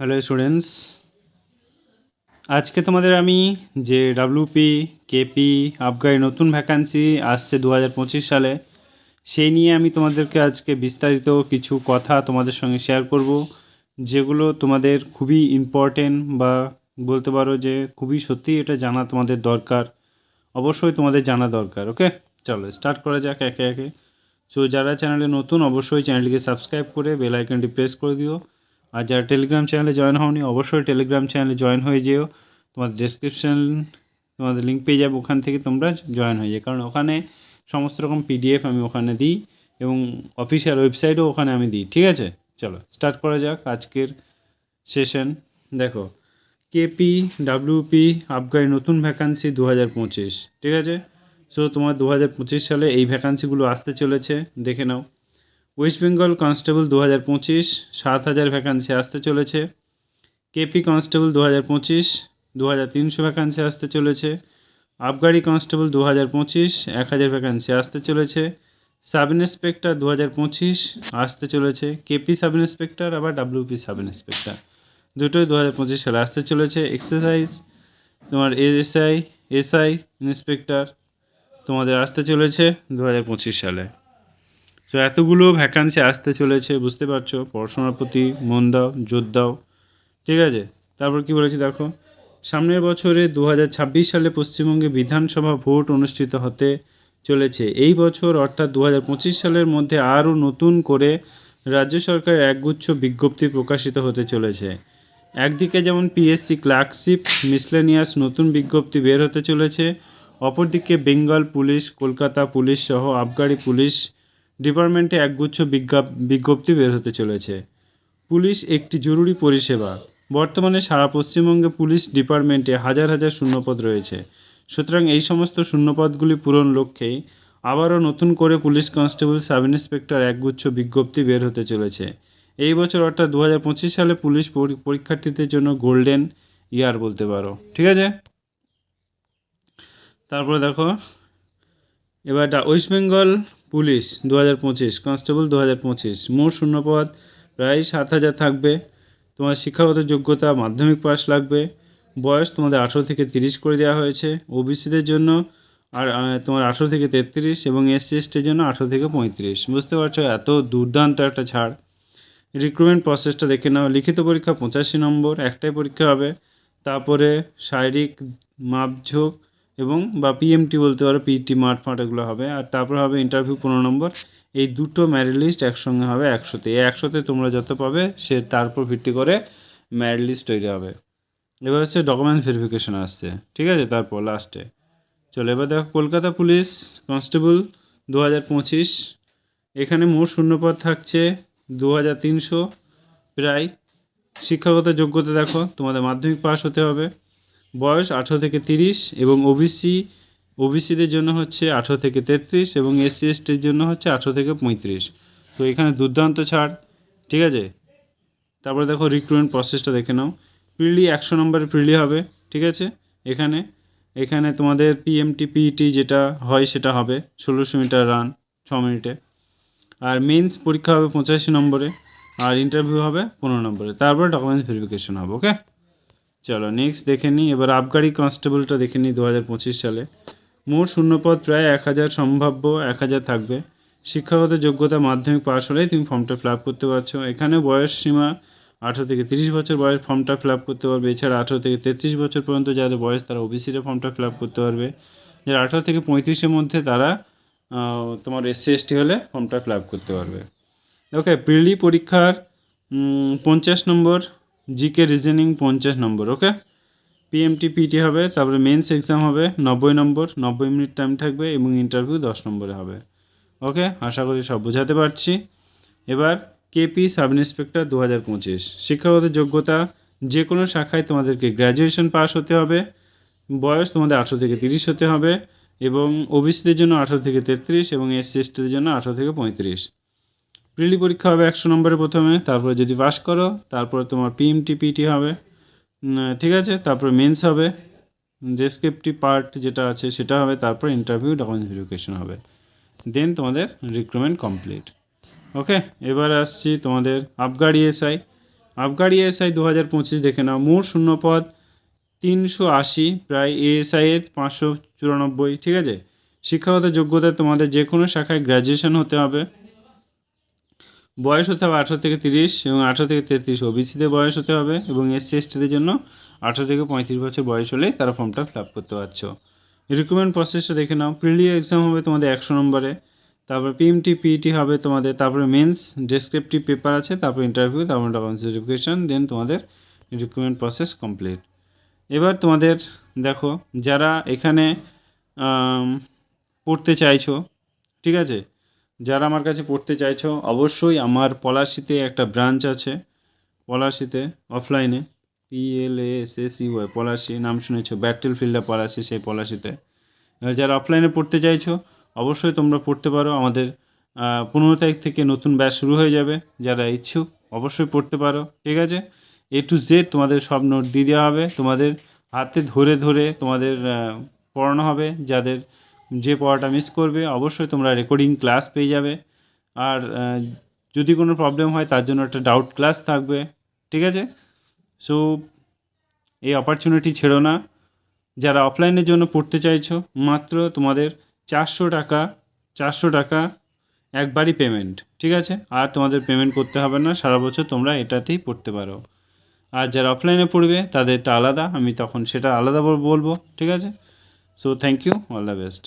Hello students আজকে তোমাদের আমি যে ডাব্লিউপি কেপি আবগারি নতুন ভ্যাকান্সি আসছে দু হাজার পঁচিশ সালে, সেই নিয়ে আমি তোমাদেরকে আজকে বিস্তারিত কিছু কথা তোমাদের সঙ্গে শেয়ার করব, যেগুলো তোমাদের খুবই ইম্পর্টেন্ট বা বলতে পারো যে খুবই সত্যি এটা জানা তোমাদের দরকার। অবশ্যই তোমাদের জানা দরকার ওকে চলো স্টার্ট করা যাক একে একে। সো যারা চ্যানেলে নতুন, অবশ্যই চ্যানেলটিকে সাবস্ক্রাইব করে বেল আইকনটি প্রেস করে দিও। আর যারা টেলিগ্রাম চ্যানেলে জয়েন হওনি, অবশ্যই টেলিগ্রাম চ্যানেলে জয়েন হয়ে যেও। তোমাদের ডেসক্রিপশন তোমাদের লিঙ্ক পেয়ে যাবে, ওখান থেকে তোমরা জয়েন হয়ে যাও। কারণ ওখানে সমস্ত রকম পিডিএফ আমি ওখানে দিই এবং অফিসিয়াল ওয়েবসাইটও ওখানে আমি দিই, ঠিক আছে? চলো স্টার্ট করা যাক আজকের সেশন দেখো কেপি ডাব্লিউপি আবগারি নতুন ভ্যাকান্সি দু হাজার পঁচিশ, ঠিক আছে? সো তোমার দু হাজার পঁচিশ সালে এই ভ্যাকান্সিগুলো আসতে চলেছে, দেখে নাও। ওয়েস্ট বেঙ্গল কনস্টেবল দু হাজার পঁচিশ, সাত হাজার ভ্যাকান্সি আসতে চলেছে। কেপি কনস্টেবল দু হাজার পঁচিশ দু হাজার তিনশো ভ্যাকান্সি আসতে চলেছে। আবগারি কনস্টেবল দু হাজার পঁচিশ, এক হাজার ভ্যাকান্সি আসতে চলেছে। সাব ইন্সপেক্টর দু হাজার পঁচিশ আসতে চলেছে। কেপি সাব ইন্সপেক্টর আবার ডাব্লিউপি সাব ইন্সপেক্টর দুটোই দু হাজার পঁচিশ সালে আসতে চলেছে। এক্সারসাইজ তোমার এসআই এসআই ইন্সপেক্টর তোমাদের আসতে চলেছে দু হাজার পঁচিশ সালে। তো এতগুলো ভ্যাকান্সি আসতে চলেছে, বুঝতে পারছ? পড়াশোনার প্রতি মন দাও, জোর দাও। ঠিক আছে? তারপর কি বলেছি দেখো? সামনের বছরে দু হাজার ছাব্বিশ সালে পশ্চিমবঙ্গে বিধানসভা ভোট অনুষ্ঠিত হতে চলেছে। এই বছর, অর্থাৎ দু হাজার পঁচিশ সালের মধ্যে আরও নতুন করে রাজ্য সরকারের একগুচ্ছ বিজ্ঞপ্তি প্রকাশিত হতে চলেছে। একদিকে যেমন পিএসসি ক্লার্কশিপ মিসলেনিয়াস নতুন বিজ্ঞপ্তি বের হতে চলেছে, অপরদিকে বেঙ্গল পুলিশ, কলকাতা পুলিশ সহ আবগারি পুলিশ ডিপার্টমেন্টে একগুচ্ছ বিজ্ঞাপ বিজ্ঞপ্তি বের হতে চলেছে। পুলিশ একটি জরুরি পরিষেবা। বর্তমানে সারা পশ্চিমবঙ্গে পুলিশ ডিপার্টমেন্টে হাজার হাজার শূন্যপদ রয়েছে। সুতরাং এই সমস্ত শূন্যপদগুলি পূরণ লক্ষ্যেই আবারও নতুন করে পুলিশ কনস্টেবল, সাব ইন্সপেক্টর একগুচ্ছ বিজ্ঞপ্তি বের হতে চলেছে। এই বছর অর্থাৎ দু হাজার পঁচিশ সালে পুলিশ পরীক্ষার্থীদের জন্য গোল্ডেন ইয়ার বলতে পারো। ঠিক আছে? তারপরে দেখো এবার ওয়েস্ট বেঙ্গল পুলিশ দু হাজার পঁচিশ, কনস্টেবল দু হাজার পঁচিশ। মোট শূন্যপদ, প্রায় সাত হাজার থাকবে। তোমার শিক্ষাগত যোগ্যতা, মাধ্যমিক পাস লাগবে। বয়স তোমাদের আঠেরো থেকে তিরিশ করে দেওয়া হয়েছে। ওবিসিদের জন্য আর তোমার আঠেরো থেকে তেত্রিশ এবং এসসি এসটির জন্য আঠেরো থেকে পঁয়ত্রিশ। বুঝতে পারছ? এত দুর্দান্ত একটা ছাড়। রিক্রুটমেন্ট প্রসেসটা দেখে নাও। লিখিত পরীক্ষা পঁচাশি নম্বর, একটাই পরীক্ষা হবে। তারপরে শারীরিক মাপঝোঁক এবং বা পিএমটি বলতে পারো পিটি মাঠ ফাট এগুলো হবে। আর তারপর হবে ইন্টারভিউ পনেরো নম্বর। এই দুটো ম্যারিট লিস্ট একসঙ্গে হবে একশোতে। এই একশোতে তোমরা যত পাবে, সে তার উপর ভিত্তি করে ম্যারিট লিস্ট তৈরি হবে। এবার হচ্ছে ডকুমেন্ট ভেরিফিকেশন আসছে। ঠিক আছে? তারপর লাস্টে চলো, এবার দেখো, কলকাতা পুলিশ কনস্টেবল দু হাজার পঁচিশ। এখানে মোট শূন্যপদ থাকছে দু হাজার তিনশো। প্রায় শিক্ষাগত যোগ্যতা দেখো, তোমাদের মাধ্যমিক পাস হতে হবে। বয়স আঠেরো থেকে তিরিশ এবং ওবিসি ওবিসিদের জন্য হচ্ছে আঠেরো থেকে তেত্রিশ এবং এসসি এসটির জন্য হচ্ছে আঠেরো থেকে পঁয়ত্রিশ। তো এখানে দুর্দান্ত ছাড়, ঠিক আছে? তারপরে দেখো রিক্রুটমেন্ট প্রসেসটা দেখে নাও। প্রিলি একশো নম্বরের প্রিলি হবে, ঠিক আছে? এখানে এখানে তোমাদের পিএমটি পিইটি যেটা হয় সেটা হবে, ষোলোশো মিটার রান, ছ মিনিটে। আর মেন্স পরীক্ষা হবে পঁচাশি নম্বরে, আর ইন্টারভিউ হবে পনেরো নম্বরে। তারপরে ডকুমেন্টস ভেরিফিকেশন হবে ওকে চলো নেক্সট দেখে নিই। এবার আবগারি কনস্টেবলটা দেখে নিই দু হাজার পঁচিশ সালে। মোট শূন্যপদ প্রায় এক হাজার, সম্ভাব্য এক হাজার থাকবে। শিক্ষাগত যোগ্যতা মাধ্যমিক পাস হলেই তুমি ফর্মটা ফিল করতে পারছ। এখানে বয়স সীমা আঠেরো থেকে তিরিশ বছর বয়স ফর্মটা ফিল করতে পারবে। এছাড়া আঠেরো থেকে তেত্রিশ বছর পর্যন্ত যাদের বয়স, তারা ওবিসিতে ফর্মটা ফিল করতে পারবে। যারা আঠেরো থেকে পঁয়ত্রিশের মধ্যে, তারা তোমার এসসি এসটি হলে ফর্মটা ফিল করতে পারবে। ওকে প্রিলি পরীক্ষার পঞ্চাশ নম্বর জিকে রিজনিং পঞ্চাশ নম্বর ওকে পিএমটি পিটি হবে, তারপরে মেন্স এক্সাম হবে, নব্বই নম্বর, নব্বই মিনিট টাইম থাকবে এবং ইন্টারভিউ দশ নম্বরে হবে ওকে আশা করি সব বোঝাতে পারছি। এবার কেপি সাব ইন্সপেক্টর দু হাজার পঁচিশ, শিক্ষাগত যোগ্যতা যে কোনো শাখায় তোমাদেরকে গ্র্যাজুয়েশন পাস হতে হবে, বয়স তোমাদের আঠেরো থেকে তিরিশ হতে হবে এবং ওবিসিদের জন্য আঠেরো থেকে তেত্রিশ এবং এসসি এসটিদের জন্য আঠেরো থেকে পঁয়ত্রিশ। প্রিলি পরীক্ষা হবে একশো নম্বরে প্রথমে, তারপরে যদি পাস করো, তারপরে তোমার পিএমটি পিটি হবে। ঠিক আছে? তারপরে মেন্স হবে। ডেসক্রিপটিভ পার্ট যেটা আছে সেটা হবে, তারপর ইন্টারভিউ ডকুমেন্ট ভেরিফিকেশন হবে। দেন তোমাদের রিক্রুটমেন্ট কমপ্লিট ওকে এবার আসছি তোমাদের আবগারি এসআই আবগারি এসআই দু হাজার পঁচিশ দেখে নাও। মোট শূন্যপদ তিনশো আশি, প্রায় এএসআই এর পাঁচশো চুরানব্বই। ঠিক আছে? শিক্ষাগত যোগ্যতা তোমাদের যে কোনো শাখায় গ্র্যাজুয়েশন হতে হবে। বয়স হতে হবে আঠারো থেকে তিরিশ এবং আঠারো থেকে তেত্রিশ ওবিসিদের বয়স হতে হবে এবং এসসি এসটিদের জন্য আঠারো থেকে পঁয়ত্রিশ বছর বয়স হলেই তারা ফর্মটা ফিল আপ করতে পারছ। রিক্রুটমেন্ট প্রসেসটা দেখে নাও। প্রিলিও এক্সাম হবে তোমাদের একশো নম্বরে। তারপর পিএমটি, পিইটি হবে তোমাদের, তারপরে মেন্স, ডেসক্রিপটিভ পেপার আছে, তারপর ইন্টারভিউ, তারপর ডকুমেন্টস ভেরিফিকেশন, দেন তোমাদের রিক্রুটমেন্ট প্রসেস কমপ্লিট। এবার তোমাদের দেখো, যারা এখানে পড়তে চাইছো, ঠিক আছে? যারা আমার কাছে পড়তে চাইছো, অবশ্যই আমার পলাশিতে একটা ব্রাঞ্চ আছে। পলাশিতে অফলাইনে P L S S U Palashi, নাম শুনেছো ব্যাটেল ফিল্ডে পলাশি, সেই পলাশিতে। যারা অফলাইনে পড়তে চাইছো, অবশ্যই তোমরা পড়তে পারো। আমাদের পনেরো তারিখ থেকে নতুন ব্যাচ শুরু হয়ে যাবে। যারা ইচ্ছুক, অবশ্যই পড়তে পারো, ঠিক আছে? এ টু জেড তোমাদের সব নোট দিয়ে দেওয়া হবে। তোমাদের হাতে ধরে ধরে তোমাদের পড়ানো হবে। যাদের যে পড়াটা মিস করবে, অবশ্যই তোমরা রেকর্ডিং ক্লাস পেয়ে যাবে। আর যদি কোনো প্রবলেম হয়, তার জন্য একটা ডাউট ক্লাস থাকবে, ঠিক আছে? সো এই অপরচুনিটি ছেড়ো না। যারা অফলাইনের জন্য পড়তে চাইছো, মাত্র তোমাদের চারশো টাকা চারশো টাকা একবারই পেমেন্ট ঠিক আছে? আর তোমাদের পেমেন্ট করতে হবে না, সারা বছর তোমরা এটাতেই পড়তে পারো। আর যারা অফলাইনে পড়বে, তাদেরটা আলাদা, আমি তখন সেটা আলাদা বলব, ঠিক আছে? So thank you all the best